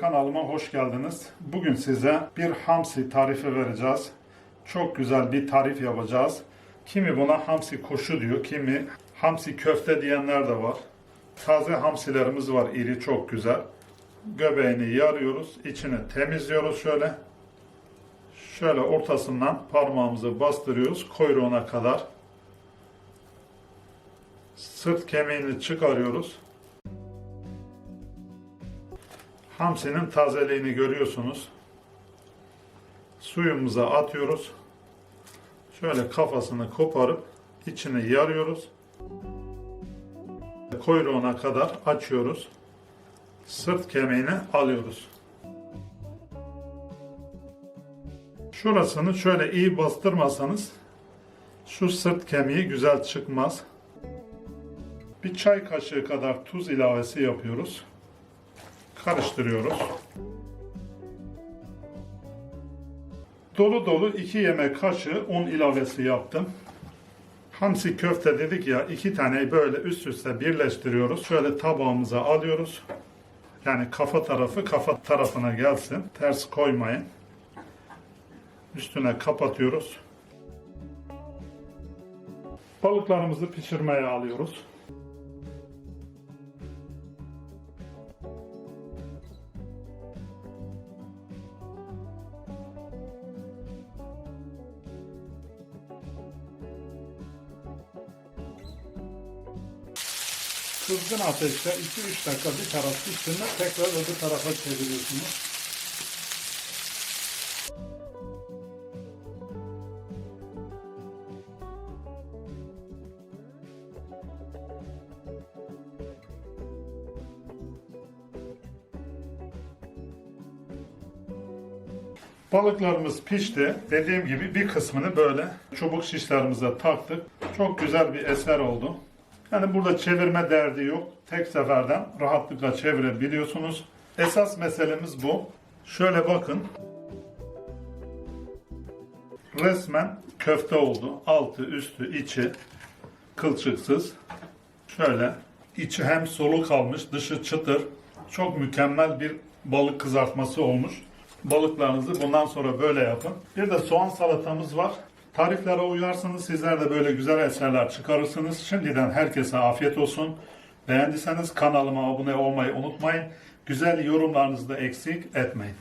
Kanalıma hoş geldiniz. Bugün size bir hamsi tarifi vereceğiz. Çok güzel bir tarif yapacağız. Kimi buna hamsi kuşu diyor, kimi hamsi köfte diyenler de var. Taze hamsilerimiz var, iri çok güzel. Göbeğini yarıyoruz, içini temizliyoruz şöyle. Şöyle ortasından parmağımızı bastırıyoruz kuyruğuna kadar. Sırt kemiğini çıkarıyoruz. Hamsinin tazeliğini görüyorsunuz. Suyumuza atıyoruz. Şöyle kafasını koparıp içini yarıyoruz. Kuyruğuna kadar açıyoruz. Sırt kemiğini alıyoruz. Şurasını şöyle iyi bastırmasanız şu sırt kemiği güzel çıkmaz. Bir çay kaşığı kadar tuz ilavesi yapıyoruz karıştırıyoruz. Dolu dolu 2 yemek kaşığı un ilavesi yaptım. Hamsi köfte dedik ya iki tane böyle üst üste birleştiriyoruz. Şöyle tabağımıza alıyoruz. Yani kafa tarafı kafa tarafına gelsin. Ters koymayın. Üstüne kapatıyoruz. Balıklarımızı pişirmeye alıyoruz. Kızgın ateşte 2-3 dakika bir taraf piştiğinde tekrar öbür tarafa çeviriyorsunuz. Balıklarımız pişti. Dediğim gibi bir kısmını böyle çubuk şişlerimize taktık. Çok güzel bir eser oldu. Yani burada çevirme derdi yok. Tek seferden rahatlıkla çevirebiliyorsunuz. Esas meselemiz bu. Şöyle bakın. Resmen köfte oldu. Altı, üstü, içi kılçıksız. Şöyle içi hem sulu kalmış, dışı çıtır. Çok mükemmel bir balık kızartması olmuş. Balıklarınızı bundan sonra böyle yapın. Bir de soğan salatamız var. Tariflere uyarsanız sizler de böyle güzel eserler çıkarırsınız. Şimdiden herkese afiyet olsun. Beğendiyseniz kanalıma abone olmayı unutmayın. Güzel yorumlarınızı da eksik etmeyin.